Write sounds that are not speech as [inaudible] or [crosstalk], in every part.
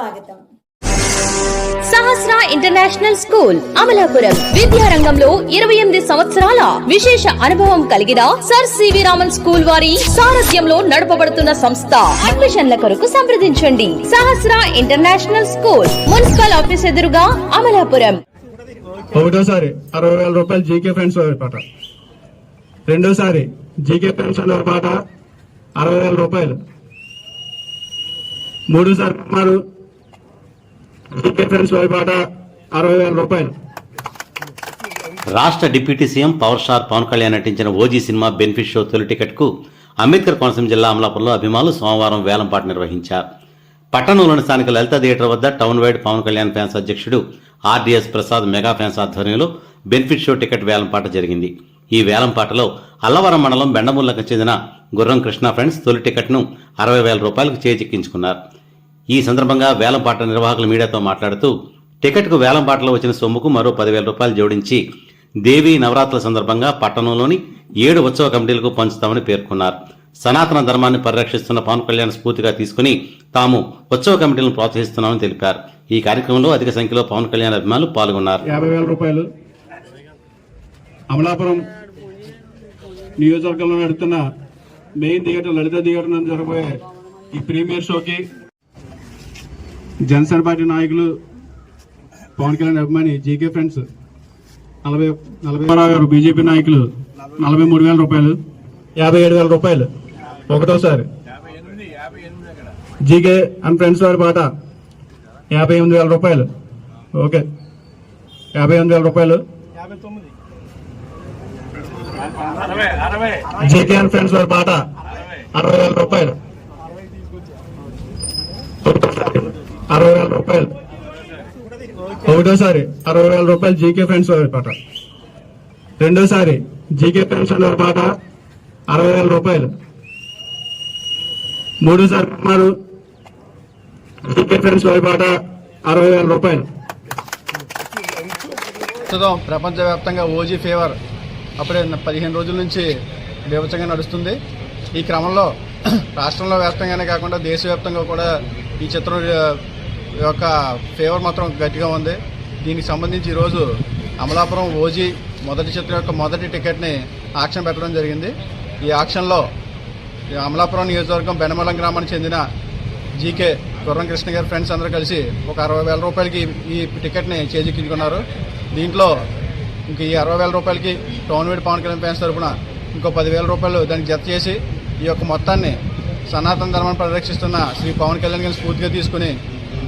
స్వాగతం. Sahasra international school Amalapuram. విద్యారంగంలో ఇరవై ఎనిమిది సంవత్సరాల విశేష అనుభవం కలిగిన సర్ సివి రామన్ స్కూల్ వారి సారథ్యంలో నడపబడుతున్న సంస్థ. అడ్మిషన్ల కొరకు సంప్రదించండి. Sahasra international school municipal office ఎదురుగా అమలాపురం. ఒకటోసారి అరవై వేల రూపాయలు జీకే ఫ్రెండ్స్ పాట. రెండోసారి జీకే ఫ్రెండ్స్ పాట అరవై వేల రూపాయలు. మూడోసారి పాట అరవై వేల రూపాయలు. రాష్ట్ర deputy CM power star Pawan Kalyan నటించిన ఓజీ సినిమా బెనిఫిట్ షో తొలి టికెట్కు అంబేద్కర్ కోనసీమ జిల్లా అమలాపురంలో అభిమానులు సోమవారం వేలంపాట నిర్వహించారు. పట్టణంలోని స్థానిక లలిత థియేటర్ వద్ద town wide Pawan Kalyan fans అధ్యక్షుడు ఆర్డీఎస్ ప్రసాద్ మెగా ఫ్యాన్స్ ఆధ్వర్యంలో బెనిఫిట్ షో టికెట్ వేలంపాట జరిగింది. ఈ వేలంపాటలో అల్లవరం మండలం బెండమూలకు చెందిన గుర్రం కృష్ణ ఫ్రెండ్స్ తొలి టికెట్ను అరవై వేల రూపాయలకు చేజిక్కించుకున్నారు. ఈ సందర్భంగా వేలంపాట నిర్వాహకులు మీడియాతో మాట్లాడుతూ టికెట్కు వేలంపాటలో వచ్చిన సొమ్ముకు మరో పదివేల రూపాయలు జోడించి దేవీ నవరాత్రుల సందర్భంగా పట్టణంలోని ఏడు ఉత్సవ కమిటీలకు పంచుతామని పేర్కొన్నారు. సనాతన ధర్మాన్ని పరిరక్షిస్తున్న పవన్ కళ్యాణ్ స్ఫూర్తిగా తీసుకుని తాము ఉత్సవ కమిటీలను ప్రోత్సహిస్తున్నామని తెలిపారు. ఈ కార్యక్రమంలో అధిక సంఖ్యలో పవన్ కళ్యాణ్ అభిమానులు పాల్గొన్నారు. యాభై వేల రూపాయలు అమలాపురం నియోజకవర్గంలో నడుతున్న మెయిన్ థియేటర్ లలిత థియేటర్ నందు జరగబోయే ఈ ప్రీమియర్ షోకి జనసేన పార్టీ నాయకులు పవన్ కళ్యాణ్ అభిమాని జీకే ఫ్రెండ్స్ నలభై నలభై గారు బీజేపీ నాయకులు నలభై మూడు వేల రూపాయలు యాభై ఏడు వేల రూపాయలు ఒకటోసారి. జీకే అండ్ ఫ్రెండ్స్ వారి పాట యాభై ఎనిమిది వేల రూపాయలు ఓకే. యాభై ఎనిమిది వేల రూపాయలు. జీకే అండ్ ఫ్రెండ్స్ వారి పాట అరవై వేల రూపాయలు. అరవై వేల రూపాయలు. ఒకటోసారి అరవై వేల రూపాయలు జీకే ఫ్రెండ్స్ వారి పాట. రెండోసారి జీకే ఫ్రెండ్స్ వారి పాట అరవై వేల రూపాయలు. మూడోసారి అన్నారు జీకే ఫ్రెండ్స్ వారి పాట అరవై వేల రూపాయలు. ప్రస్తుతం ప్రపంచవ్యాప్తంగా ఓజీ ఫీవర్ అప్పుడే పదిహేను రోజుల నుంచి బీభత్సంగా నడుస్తుంది. ఈ క్రమంలో [clears throat] రాష్ట్రంలో వ్యాప్తంగానే కాకుండా దేశవ్యాప్తంగా కూడా ఈ చిత్రం యొక్క ఫేవర్ మాత్రం గట్టిగా ఉంది. దీనికి సంబంధించి ఈరోజు అమలాపురం ఓజీ మొదటి చిత్రం యొక్క మొదటి టికెట్ని ఆక్షన్ పెట్టడం జరిగింది. ఈ ఆక్షన్లో ఈ అమలాపురం నియోజకవర్గం బెనమలం గ్రామానికి చెందిన జీకే గుర్రం కృష్ణ గారి ఫ్రెండ్స్ అందరూ కలిసి ఒక అరవై వేల రూపాయలకి ఈ టికెట్ని చేజిక్కించుకున్నారు. దీంట్లో ఇంక ఈ అరవై వేల రూపాయలకి టౌన్వీడ్ పవన్ కళ్యాణ్ ఫ్యాన్స్ తరపున ఇంకో పదివేల రూపాయలు దానికి జత చేసి ఈ యొక్క మొత్తాన్ని సనాతన ధర్మాన్ని పరిరక్షిస్తున్న శ్రీ పవన్ కళ్యాణ్ గారిని స్ఫూర్తిగా తీసుకుని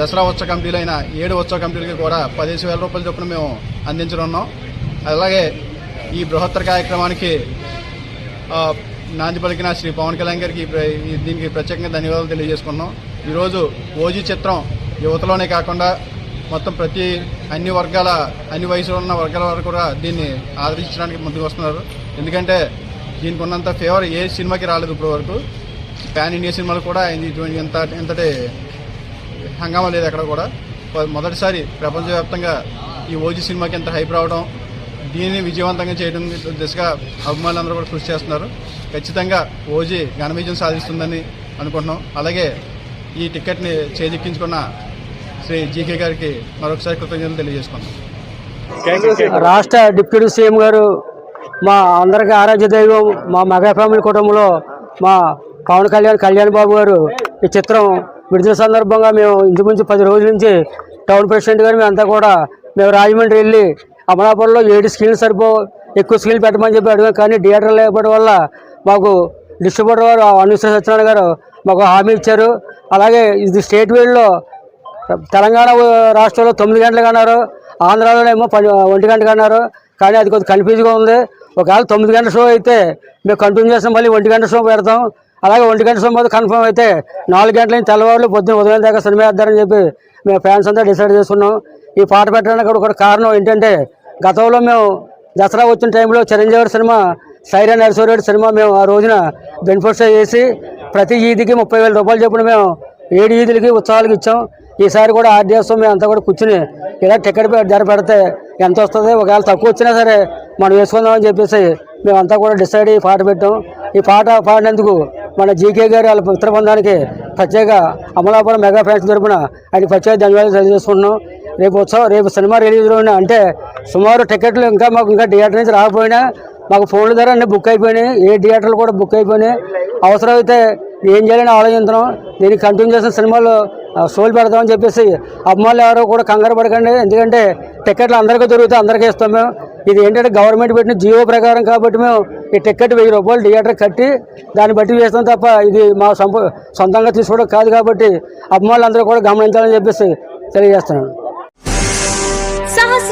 దసరా ఉత్సవ కమిటీలైన ఏడు ఉత్సవ కమిటీలకి కూడా పదిహేను వేల రూపాయల చొప్పున మేము అందించనున్నాం అలాగే ఈ బృహత్తర కార్యక్రమానికి నాంది పలికిన శ్రీ పవన్ కళ్యాణ్ గారికి ప్ర- దీనికి ప్రత్యేకంగా ధన్యవాదాలు తెలియజేసుకున్నాం ఈరోజు ఓజీ చిత్రం యువతలోనే కాకుండా మొత్తం ప్రతి అన్ని వర్గాల అన్ని వయసులో ఉన్న వర్గాల వారు కూడా దీన్ని ఆదరించడానికి ముందుకు వస్తున్నారు. ఎందుకంటే దీనికి ఉన్నంత ఫేవర్ ఏ సినిమాకి రాలేదు ఇప్పటి వరకు పాన్ ఇండియా సినిమాలు కూడా ఇటువంటి ఇంతటి హంగామా లేదు ఎక్కడ కూడా. మొదటిసారి ప్రపంచవ్యాప్తంగా ఈ ఓజీ సినిమాకి ఎంత హైప్ రావడం దీనిని విజయవంతంగా చేయడం దిశగా అభిమానులందరూ కూడా కృషి చేస్తున్నారు. ఖచ్చితంగా ఓజీ ఘన విజయం సాధిస్తుందని అనుకుంటున్నాం. అలాగే ఈ టికెట్ని చేజిక్కించుకున్న శ్రీ జీకే గారికి మరొకసారి కృతజ్ఞతలు తెలియజేసుకున్నాం రాష్ట్ర డిప్యూటీ సీఎం గారు మా అందరికీ ఆరాధ్య దైవం మా మెగా ఫ్యామిలీ కుటుంబంలో మా పవన్ కళ్యాణ్ కళ్యాణ్ బాబు గారు ఈ చిత్రం విడుదల సందర్భంగా మేము ఇంచుమించు పది రోజుల నుంచి టౌన్ ప్రెసిడెంట్ గారు మేమంతా కూడా మేము రాజమండ్రి వెళ్ళి అమలాపురంలో ఏడు స్కీన్లు సరిపో ఎక్కువ స్కీన్లు పెట్టమని చెప్పి అడిగాం. కానీ థియేటర్ లేకపోవడం వల్ల మాకు డిస్ట్రిబ్యూటర్ గారు అనుశ్రీ సత్యనారాయణ గారు మాకు హామీ ఇచ్చారు. అలాగే ఇది స్టేట్ వైడ్లో తెలంగాణ రాష్ట్రంలో తొమ్మిది గంటలకు అన్నారు. ఆంధ్రాలోనేమో పది ఒంటి గంటకు అన్నారు. కానీ అది కొద్దిగా కన్ఫ్యూజ్గా ఉంది. ఒకవేళ తొమ్మిది గంటల షో అయితే మేము కంటిన్యూ చేస్తాం. మళ్ళీ ఒంటి గంట షో పెడతాం. అలాగే ఒంటి గంట షో కన్ఫర్మ్ అయితే నాలుగు గంటల నుంచి తెల్లవారులు పొద్దున్న ఉదయం దాకా సినిమా వేద్దారని చెప్పి మేము ఫ్యాన్స్ అంతా డిసైడ్ చేసుకున్నాం. ఈ పాట పెట్టడానికి ఒక కారణం ఏంటంటే గతంలో మేము దసరా వచ్చిన టైంలో చిరంజీవి సినిమా సైరా నరసింహరెడ్డి సినిమా మేము ఆ రోజున బెనిఫిట్స్ చేసి ప్రతి ఈదికి ముప్పై వేల రూపాయలు చెప్పిన మేము ఏడు ఈదులకి ఉత్సవాలకు ఇచ్చాం. ఈసారి కూడా ఆర్డీఎస్ మేము అంతా కూడా కూర్చుని ఇలా టికెట్ ధర పెడితే ఎంత వస్తుంది? ఒకవేళ తక్కువ వచ్చినా సరే మనం వేసుకుందామని చెప్పేసి మేమంతా కూడా డిసైడ్ అయ్యి పాట పెట్టాం. ఈ పాట పాడినందుకు మన జీకే గారు వాళ్ళ పుత్ర బంధానికి ప్రత్యేక అమలాపురం మెగా ఫ్యాన్స్ తరపున ఆయన ప్రత్యేక ధన్యవాదాలు తెలియజేసుకుంటున్నాం రేపు ఉత్సవం రేపు సినిమా రిలీజ్ రోజున అంటే సుమారు టికెట్లు ఇంకా మాకు ఇంకా థియేటర్ నుంచి రాకపోయినా మాకు ఫోన్ల ద్వారా అన్ని బుక్ అయిపోయినాయి. ఏ థియేటర్లు కూడా బుక్ అయిపోయినాయి. అవసరమైతే ఏం చేయాలని ఆలోచిస్తున్నాం. నేను కంటిన్యూ చేసిన సినిమాలు సోల్ పెడతామని పెడదామని చెప్పేసి అమ్మాయిలు ఎవరో కూడా కంగారు పడకండి. ఎందుకంటే టికెట్లు అందరికీ దొరికితే అందరికీ ఇస్తాం మేము. ఇది ఏంటంటే గవర్నమెంట్ పెట్టిన జియో ప్రకారం కాబట్టి మేము ఈ టికెట్ వెయ్యి రూపాయలు థియేటర్ కట్టి దాన్ని బట్టి వేస్తాం తప్ప ఇది మా సొంతంగా తీసుకోవడం కాదు కాబట్టి అమ్మాయిలు అందరూ కూడా గమనించాలని చెప్పేసి తెలియజేస్తున్నాను.